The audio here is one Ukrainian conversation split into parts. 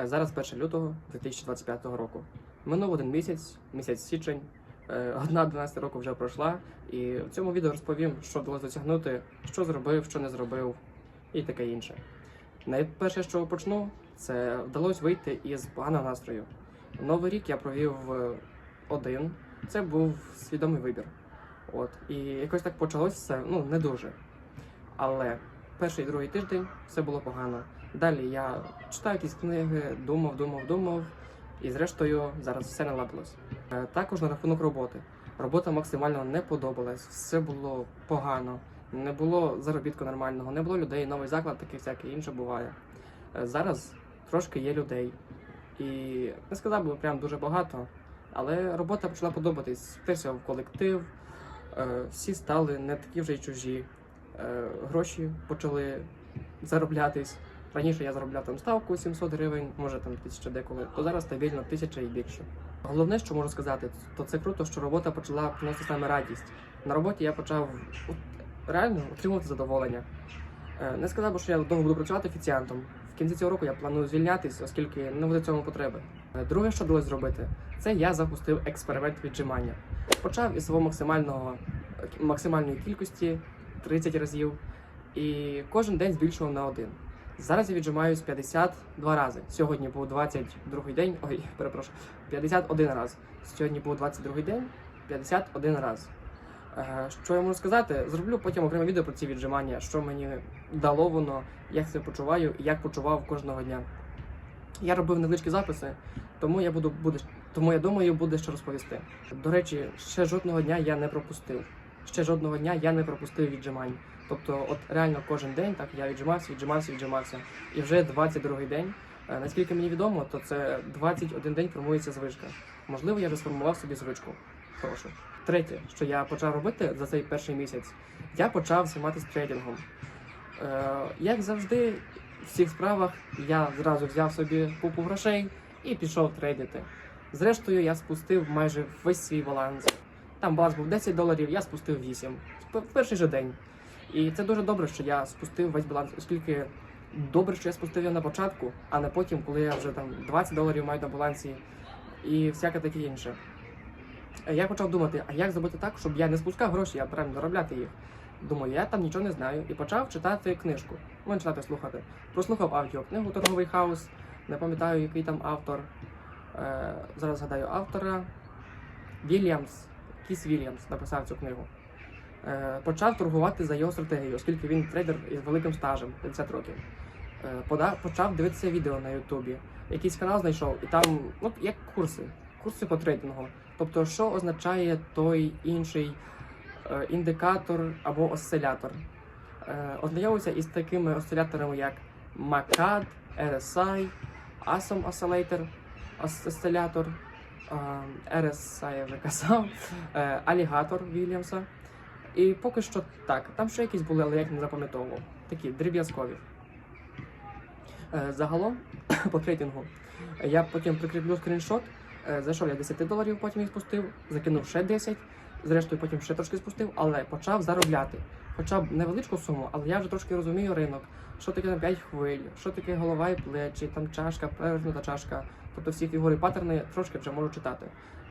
Е, Зараз 1 лютого 2025 року. Минув один місяць, місяць січень. Е, Одна 12 року вже пройшла, і в цьому відео розповім, що вдалося досягнути, що зробив, що не зробив, і таке інше. Найперше, що почну, це вдалося вийти із поганого настрою. Новий рік я провів один. Це був свідомий вибір. От. І якось так почалося все, ну, не дуже. Але перший і другий тиждень все було погано. Далі я читав якісь книги, думав, думав, думав, і зрештою зараз все наладилось. Е, Також на рахунок роботи. Робота максимально не подобалась, все було погано, не було заробітку нормального, не було людей, новий заклад, таке всяке інше буває. Е, Зараз трошки є людей. І не сказав би прям дуже багато, але робота почала подобатись. Впився в колектив, е, всі стали не такі вже й чужі. Гроші почали зароблятись. Раніше я заробляв там ставку 700 гривень, може там тисяча деколи, то зараз стабільно тисяча і більше. Головне, що можу сказати, то це круто, що робота почала приносити саме радість. На роботі я почав реально отримувати задоволення. Е, Не сказав би, що я довго буду працювати офіціантом. В кінці цього року я планую звільнятись, оскільки не буде цьому потреби. Е, Друге, що вдалося зробити, це я запустив експеримент віджимання. Почав із свого максимального максимальної кількості 30 разів, і кожен день збільшував на один. Зараз я віджимаюсь 52 рази. Сьогодні був 22 день. Ой, перепрошую, 51 раз. Сьогодні був 22 день, 51 раз. Е, Що я можу сказати? Зроблю потім окреме відео про ці віджимання, що мені дало воно, як себе почуваю і як почував кожного дня. Я робив невеличкі записи, тому я буду буде, тому я думаю, буде що розповісти. До речі, ще жодного дня я не пропустив. Ще жодного дня я не пропустив віджимань. Тобто, от реально кожен день так я віджимався, віджимався, віджимався. І вже 22-й день. е, Наскільки мені відомо, то це 21 день формується звичка. Можливо, я вже сформував собі звичку. Хорошу. Третє, що я почав робити за цей перший місяць, я почав займатися трейдингом. Е, як завжди, в всіх справах я зразу взяв собі купу грошей і пішов трейдити. Зрештою, я спустив майже весь свій баланс. Там баланс був 10 доларів, я спустив 8 в перший же день. І це дуже добре, що я спустив весь баланс, оскільки добре, що я спустив його на початку, а не потім, коли я вже там 20 доларів маю на балансі і всяке таке інше. Е, Я почав думати, а як зробити так, щоб я не спускав гроші, а прям заробляти їх. Думаю, я там нічого не знаю, і почав читати книжку. Ну, читати, слухати. Прослухав аудіокнигу Торговий хаус, не пам'ятаю, який там автор. Е, зараз згадаю автора. Вільямс, Кіс Вільямс написав цю книгу. Е, почав торгувати за його стратегією, оскільки він трейдер із великим стажем 50 років. Е, почав дивитися відео на Ютубі. Якийсь канал знайшов, і там ну, як курси, курси по трейдингу. Тобто, що означає той інший е, індикатор або осцилятор. Ознайомився із такими осциляторами, як MACAD, RSI, ASOM Oscillator, ос- осцилятор, е, RSI я вже казав, е, Alligator Вільямса. І поки що так. Там ще якісь були, але я їх не запам'ятовував. Такі дріб'язкові. Е, Загалом по трейдингу я потім прикріплю скріншот. Е, Зайшов я 10 доларів, потім їх спустив, закинув ще 10, зрештою потім ще трошки спустив, але почав заробляти. Хоча б невеличку суму, але я вже трошки розумію ринок, що таке на 5 хвиль, що таке голова і плечі, там чашка, перевернута чашка. Тобто всі фігури паттерни трошки вже можу читати.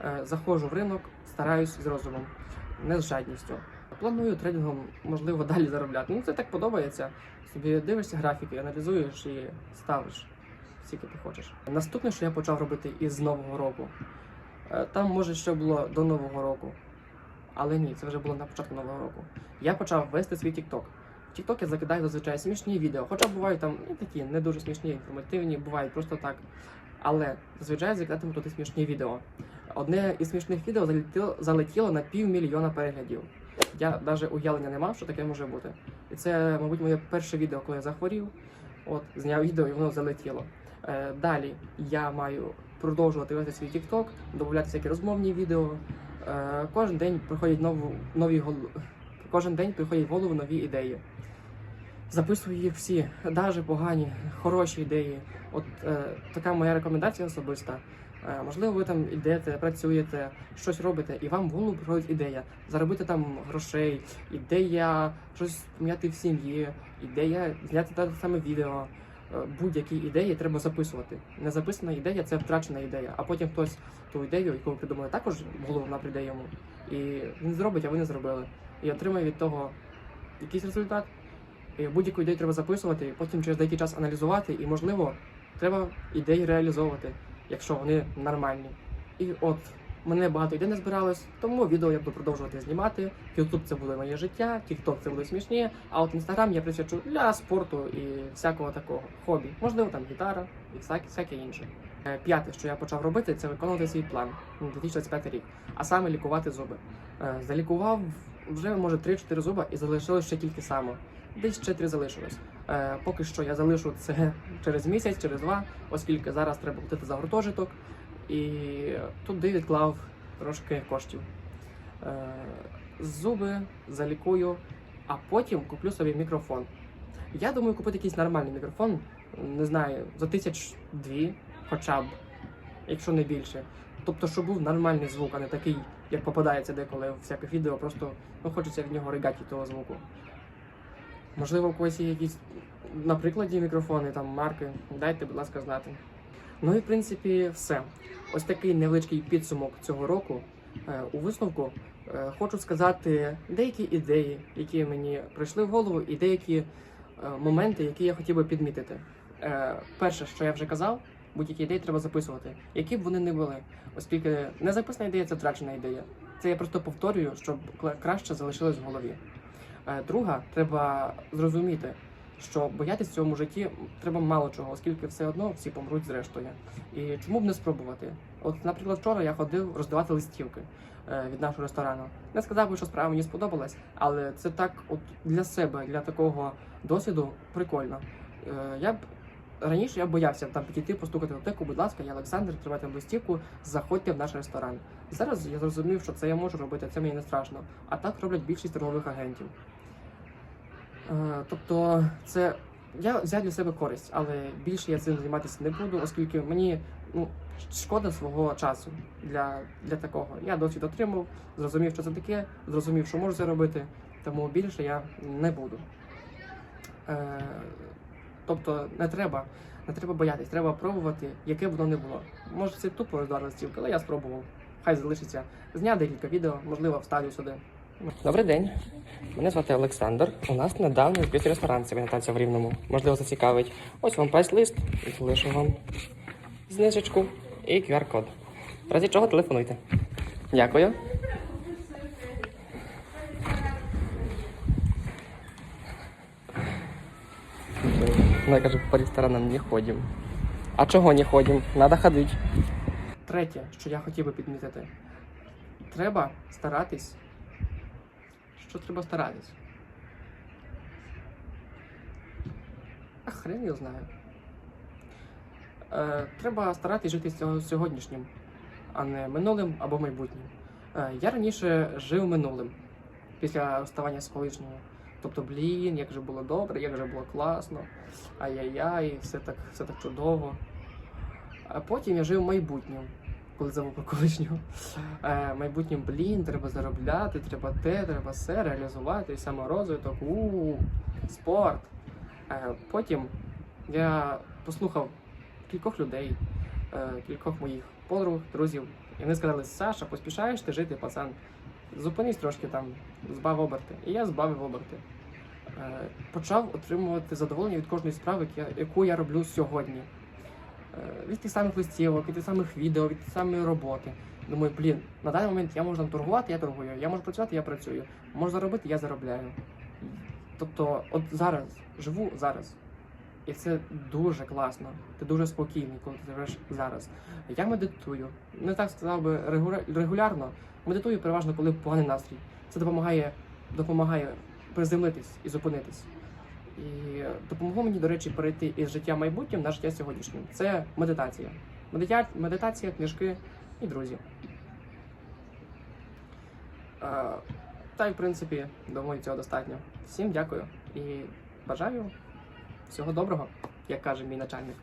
Е, Заходжу в ринок, стараюсь з розумом, не з жадністю. Планую трейдингом, можливо, далі заробляти. Ну це так подобається. Собі дивишся графіки, аналізуєш і ставиш скільки ти хочеш. Наступне, що я почав робити із нового року, е, там може ще було до нового року, але ні, це вже було на початку нового року. Я почав вести свій TikTok. В TikTok я закидаю зазвичай смішні відео, хоча бувають там і такі не дуже смішні, інформативні, бувають просто так. Але зазвичай закидатиму туди смішні відео. Одне із смішних відео залетіло, залетіло на півмільйона переглядів. Я навіть уявлення не мав, що таке може бути. І це, мабуть, моє перше відео, коли я захворів. От, зняв відео і воно залетіло. Е, далі я маю продовжувати вести свій TikTok, додати всякі розмовні відео. Е, кожен день приходять нову, нові гол... кожен день приходять в голову нові ідеї. Записую їх всі, навіть погані, хороші ідеї. От е, така моя рекомендація особиста. Е, можливо, ви там йдете, працюєте, щось робите, і вам в голову приходить ідея заробити там грошей, ідея щось поміняти в сім'ї, ідея зняти те саме відео. е, будь-які ідеї треба записувати. Незаписана ідея це втрачена ідея, а потім хтось ту ідею, яку ви придумали, також в голову вона йому. І він зробить, а ви не зробили. І отримає від того якийсь результат. Будь-яку ідею треба записувати, потім через деякий час аналізувати, і, можливо, треба ідеї реалізовувати, якщо вони нормальні. І от мене багато ідей не збиралось, тому відео я буду продовжувати знімати. Ютуб це буде моє життя, Тікток це буде смішні, а от Інстаграм я присвячу для спорту і всякого такого хобі. Можливо, там гітара і всяке інше. Е, П'яте, що я почав робити, це виконувати свій план на 2025 рік, а саме лікувати зуби. Е, Залікував вже може 3-4 зуба і залишилось ще тільки само. Десь ще три залишилось. Е, поки що я залишу це через місяць, через два, оскільки зараз треба платити за гуртожиток, і туди відклав трошки коштів. Е, зуби залікую, а потім куплю собі мікрофон. Я думаю купити якийсь нормальний мікрофон, не знаю, за тисяч дві, хоча б, якщо не більше. Тобто, щоб був нормальний звук, а не такий, як попадається деколи в всяких відео, просто ну, хочеться від нього ригати того звуку. Можливо, у когось є якісь на прикладі мікрофони, там марки. Дайте, будь ласка, знати. Ну і в принципі все. Ось такий невеличкий підсумок цього року. Е, У висновку е, хочу сказати деякі ідеї, які мені прийшли в голову, і деякі е, моменти, які я хотів би підмітити. Перше, що я вже казав, будь-які ідеї треба записувати, які б вони не були, оскільки незаписана ідея це втрачена ідея. Це я просто повторюю, щоб краще залишилось в голові. Е, Друга, треба зрозуміти, що боятися в цьому житті треба мало чого, оскільки все одно всі помруть зрештою. І чому б не спробувати? От, наприклад, вчора я ходив роздавати листівки е, від нашого ресторану. Не сказав би, що справа мені сподобалась, але це так, от для себе, для такого досвіду прикольно. Е, Я б раніше я боявся там підійти, постукати в аптеку, будь ласка, я Олександр, тривайте листівку, заходьте в наш ресторан. Зараз я зрозумів, що це я можу робити, це мені не страшно. А так роблять більшість торгових агентів. Е, Тобто, це я взяв для себе користь, але більше я цим займатися не буду, оскільки мені ну, шкода свого часу для, для такого. Я досвід отримав, зрозумів, що це таке, зрозумів, що можу це робити, тому більше я не буду. Е, тобто не треба, не треба боятись, треба пробувати, яке б воно не було. Може це тупо роздана стілка, але я спробував. Хай залишиться. Зняв декілька відео, можливо, вставлю сюди. Добрий день. Мене звати Олександр. У нас недавно відкритий ресторан це в Рівному. Можливо, зацікавить. Ось вам прайс-лист, залишу вам знижечку і QR-код. В разі чого телефонуйте. Дякую. Вона каже, по ресторанам не ходимо. А чого не ходимо? Надо ходити. Третє, що я хотів би підмітити. Треба старатись. Що треба старатись? А хрен його знаю. Е, треба старатись жити сьогоднішнім, а не минулим або майбутнім. Е, я раніше жив минулим після вставання з колишнього. Тобто, блін, як же було добре, як же було класно, ай-яй-яй, все так, все так чудово. А потім я жив майбутнім, коли про колишнього. Е, майбутнім, блін, треба заробляти, треба те, треба все, реалізувати, саморозвиток, у спорт. Е, потім я послухав кількох людей, е, кількох моїх подруг, друзів, і вони сказали: Саша, поспішаєш ти жити, пацан. Зупинись трошки там, збав оберти. І я збавив оберти. Почав отримувати задоволення від кожної справи, яку я роблю сьогодні. Від тих самих листівок, від тих самих відео, від тих самої роботи. Думаю, блін, на даний момент я можу там торгувати, я торгую, я можу працювати, я працюю. Можу заробити, я заробляю. Тобто, от зараз живу зараз. І це дуже класно. Ти дуже спокійний, коли ти живеш зараз. Я медитую. Не так сказав би регуля- регулярно. Медитую переважно, коли поганий настрій. Це допомагає, допомагає приземлитись і зупинитись. І допомогло мені, до речі, перейти із життя майбутнім на життя сьогоднішнім. Це медитація. Медитація, книжки і друзі. Е, Та й в принципі, думаю, цього достатньо. Всім дякую і бажаю всього доброго, як каже мій начальник.